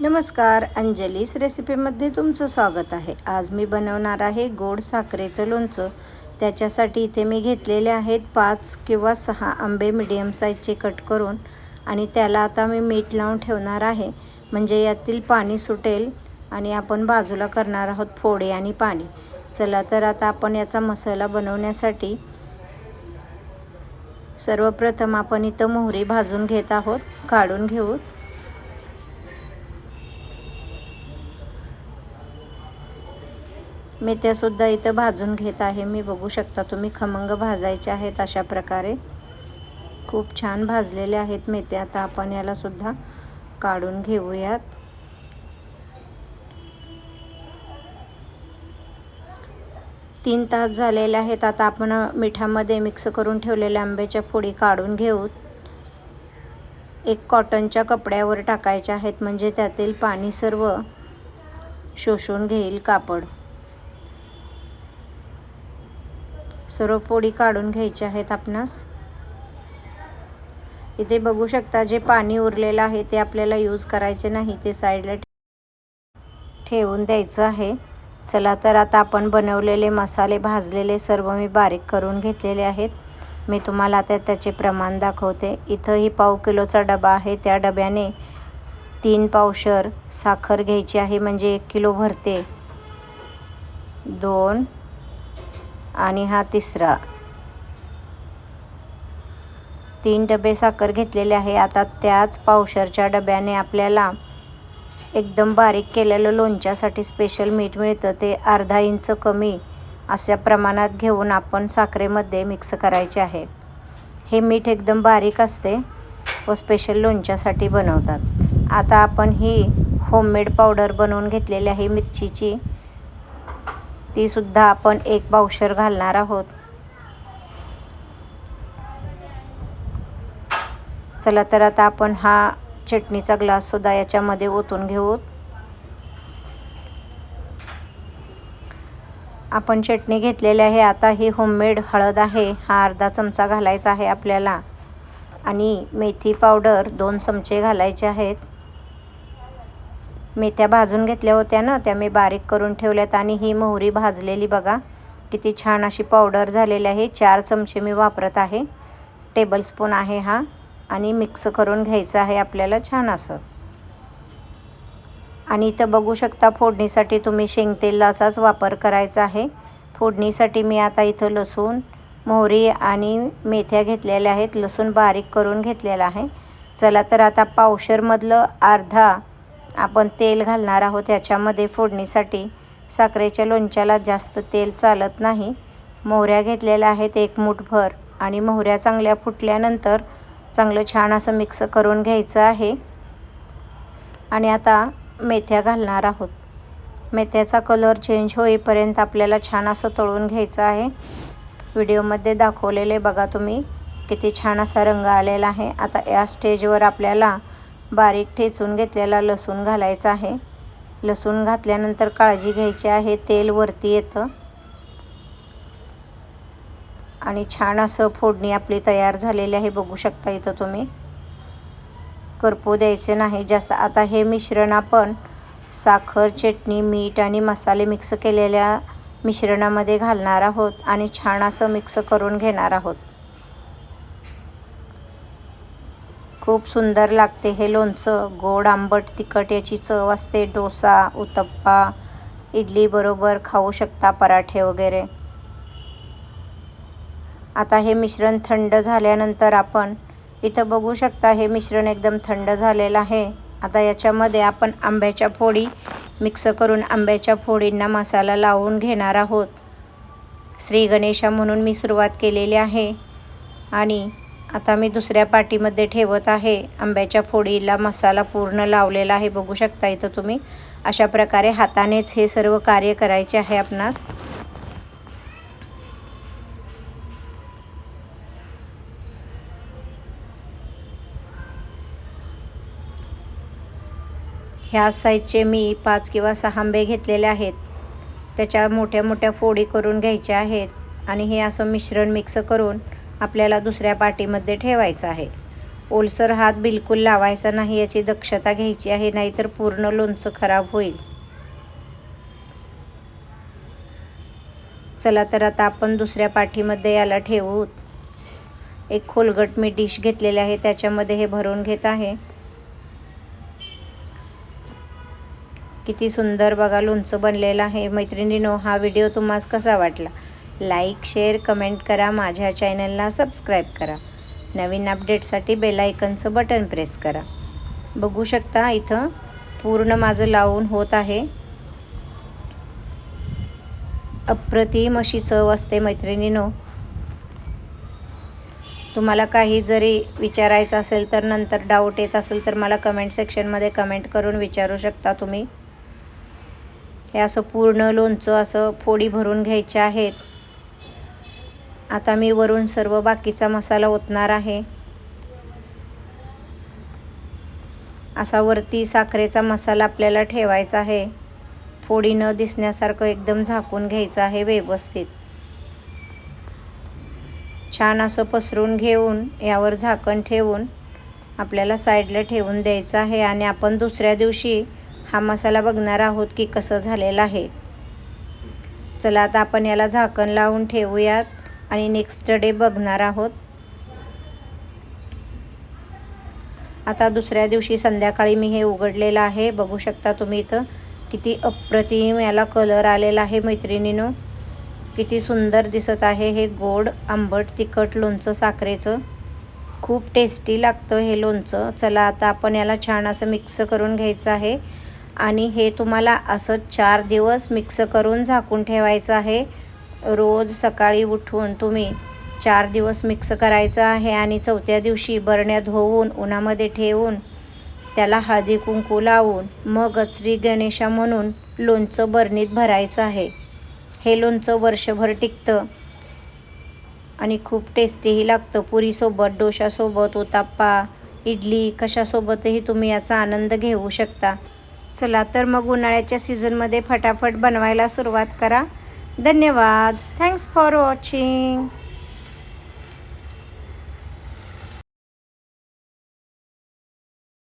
नमस्कार अंजलीस रेसिपीमध्ये तुमचं स्वागत आहे. आज मी बनवणार आहे गोड साखरेचं लोणचं. त्याच्यासाठी इथे मी घेतलेले आहेत पाच किंवा सहा आंबे मिडियम साईजचे कट करून आणि त्याला आता मी मीठ लावून ठेवणार आहे. म्हणजे यातील पाणी सुटेल आणि आपण बाजूला करणार आहोत फोडे आणि पाणी. चला तर आता आपण याचा मसाला बनवण्यासाठी सर्वप्रथम आपण इथं मोहरी भाजून घेत आहोत. काढून घेऊ. मेथ्यासुद्धा इथं भाजून घेत आहे. मी बघू शकता तुम्ही खमंग भाजायचे आहेत अशा प्रकारे. खूप छान भाजलेले आहेत मेथे. आता आपण याला सुद्धा काढून घेऊयात. तीन तास झालेले आहेत. आता आपण मिठामध्ये मिक्स करून ठेवलेल्या आंब्याच्या फोडी काढून घेऊ एक कॉटनच्या कपड्यावर टाकायच्या आहेत. म्हणजे त्यातील पाणी सर्व शोषून घेईल कापड. सर्व पोळी काढून घ्यायचे आहेत आपणास. इथे बघू शकता जे पाणी उरलेलं आहे ते आपल्याला यूज करायचे नाही ते साईडला ठेवून द्यायचं आहे. चला तर आता आपण बनवलेले मसाले भाजलेले सर्व मी बारीक करून घेतलेले आहेत. मी तुम्हाला आता त्याचे प्रमाण दाखवते. इथं ही पाव किलोचा डबा आहे. त्या डब्याने तीन पावशर साखर घ्यायची आहे म्हणजे एक किलो भरते. दोन आणि हा तिसरा. तीन डबे साखर घेतलेले आहे. आता त्याच पावशरच्या डब्याने आपल्याला एकदम बारीक केलेलं लोणच्यासाठी स्पेशल मीठ मिळतं. ते अर्धा इंच कमी अशा प्रमाणात घेऊन आपण साखरेमध्ये मिक्स करायचे आहे. हे मीठ एकदम बारीक असते व स्पेशल लोणच्यासाठी बनवतात. आता आपण ही होममेड पावडर बनवून घेतलेली आहे मिरचीची. तीसुद्धा आपण एक पावशर घालणार आहोत. चला तर आता आपण हा चटणीचा ग्लाससुद्धा याच्यामध्ये ओतून घेऊ. आपण चटणी घेतलेली आहे. आता ही होममेड हळद आहे. हा अर्धा चमचा घालायचा आहे आपल्याला. आणि मेथी पावडर दोन चमचे घालायचे आहेत. मेथ्या भाजून घेतल्या होत्या ना त्या मी बारीक करून ठेवल्यात आणि ही मोहरी भाजलेली बघा. किती छान अशी पावडर झालेली आहे. चार चमचे मी वापरत आहे. टेबलस्पून आहे हा. आणि मिक्स करून घ्यायचं आहे आपल्याला छान असं. आणि इथं बघू शकता फोडणीसाठी तुम्ही शेंगतेलाचाच वापर करायचा आहे. फोडणीसाठी मी आता इथं लसूण मोहरी आणि मेथ्या घेतलेल्या आहेत. लसूण बारीक करून घेतलेला आहे. चला तर आता पावशरमधलं अर्धा आपण तेल घालणार आहोत. ह्याच्यामध्ये फोडणीसाठी साखरेच्या लोणच्याला जास्त तेल चालत नाही. मोहऱ्या घेतलेल्या आहेत एक मुठभर आणि मोहऱ्या चांगल्या फुटल्यानंतर चांगलं छान असं मिक्स करून घ्यायचं आहे. आणि आता मेथ्या घालणार आहोत. मेथ्याचा कलर चेंज होईपर्यंत आपल्याला छान असं तळून घ्यायचं आहे. व्हिडिओमध्ये दाखवलेले बघा तुम्ही किती छान असा रंग आलेला आहे. आता या स्टेजवर आपल्याला बारीक ठेचून घेतलेला लसूण घालायचा आहे. लसूण घातल्यानंतर काळजी घ्यायची आहे तेल वरती येतं. आणि छान असं फोडणी आपली तयार झालेली आहे बघू शकता इथं तुम्ही. करपू द्यायचे नाही जास्त आता हे मिश्रण आपण साखर चटणी मीठ आणि मसाले मिक्स केलेल्या मिश्रणामध्ये घालणार आहोत आणि छान असं मिक्स करून घेणार आहोत. खूप सुंदर लागते हे लोणचं. गोड आंबट तिखट याची चव असते. डोसा उत्तप्पा इडलीबरोबर खाऊ शकता पराठे वगैरे. आता हे मिश्रण थंड झाल्यानंतर आपण इथं बघू शकता हे मिश्रण एकदम थंड झालेलं आहे. आता याच्यामध्ये आपण आंब्याच्या फोडी मिक्स करून आंब्याच्या फोडींना मसाला लावून घेणार आहोत. श्री गणेशा म्हणून मी सुरुवात केलेली आहे. आणि आता मी दुसऱ्या पाटीमध्ये ठेवत आहे. आंब्याच्या फोडीला मसाला पूर्ण लावलेला आहे. बघू शकता इथं तुम्ही. अशा प्रकारे हातानेच हे सर्व कार्य करायचे आहे आपणास. ह्या साईजचे मी पाच किंवा सहा आंबे घेतलेले आहेत. त्याच्या मोठ्या मोठ्या फोडी करून घ्यायच्या आहेत. आणि हे असं मिश्रण मिक्स करून आपल्याला दुसऱ्या पाटीमध्ये ठेवायचं आहे. ओलसर हात बिलकुल लावायचा नाही याची दक्षता घ्यायची आहे नाहीतर पूर्ण लोणचं खराब होईल. चला तर आता आपण दुसऱ्या पाठीमध्ये याला ठेवू एक खोलगट मी डिश घेतलेली आहे त्याच्यामध्ये हे भरून घेत आहे. किती सुंदर बघा लोणचं बनलेलं आहे. मैत्रिणीनो हा व्हिडिओ तुम्हाला कसा वाटला? लाईक शेअर कमेंट करा माझ्या चॅनलला सबस्क्राईब करा. नवीन अपडेटसाठी बेलायकनचं बटन प्रेस करा. बघू शकता इथं पूर्ण माझं लावून होत आहे. अप्रतिम अशी चव असते मैत्रिणीनो. तुम्हाला काही जरी विचारायचं असेल तर नंतर डाऊट येत असेल तर मला कमेंट सेक्शनमध्ये कमेंट करून विचारू शकता तुम्ही. हे असं पूर्ण लोणचं असं फोडी भरून घ्यायच्या आहेत. आता मी वरून सर्व बाकीचा मसाला ओतणार आहे. असा वरती साखरेचा मसाला आपल्याला ठेवायचा आहे. फोडी न दिसण्यासारखं एकदम झाकून घ्यायचं आहे व्यवस्थित. छान असं पसरून घेऊन यावर झाकण ठेवून आपल्याला साईडला ठेवून द्यायचं आहे आणि आपण दुसऱ्या दिवशी हा मसाला बघणार आहोत की कसं झालेला आहे. चला आता आपण याला झाकण लावून ठेवूयात. आणि नेक्स्ट डे बघणार आहोत. आता दुसऱ्या दिवशी संध्याकाळी मी हे उघडलेलं आहे. बघू शकता तुम्ही इथं किती अप्रतिम याला कलर आलेला आहे मैत्रिणीनं. किती सुंदर दिसत आहे हे गोड आंबट तिखट लोणचं साखरेचं. खूप टेस्टी लागतं हे लोणचं. चला आता आपण याला छान असं मिक्स करून घ्यायचं आहे. आणि हे तुम्हाला असं चार दिवस मिक्स करून झाकून ठेवायचं आहे. रोज सकाळी उठून तुम्ही चार दिवस मिक्स करायचं आहे आणि चौथ्या दिवशी बरण्या धुवून उन्हामध्ये ठेवून त्याला हळदी कुंकू लावून मग श्री गणेशा म्हणून लोणचं बरणीत भरायचं आहे. हे लोणचं वर्षभर टिकतं आणि खूप टेस्टीही लागतं. पुरीसोबत डोशासोबत उताप्पा इडली कशासोबतही तुम्ही याचा आनंद घेऊ शकता. चला तर मग उन्हाळ्याच्या सीझनमध्ये फटाफट बनवायला सुरुवात करा. धन्यवाद. Thanks for watching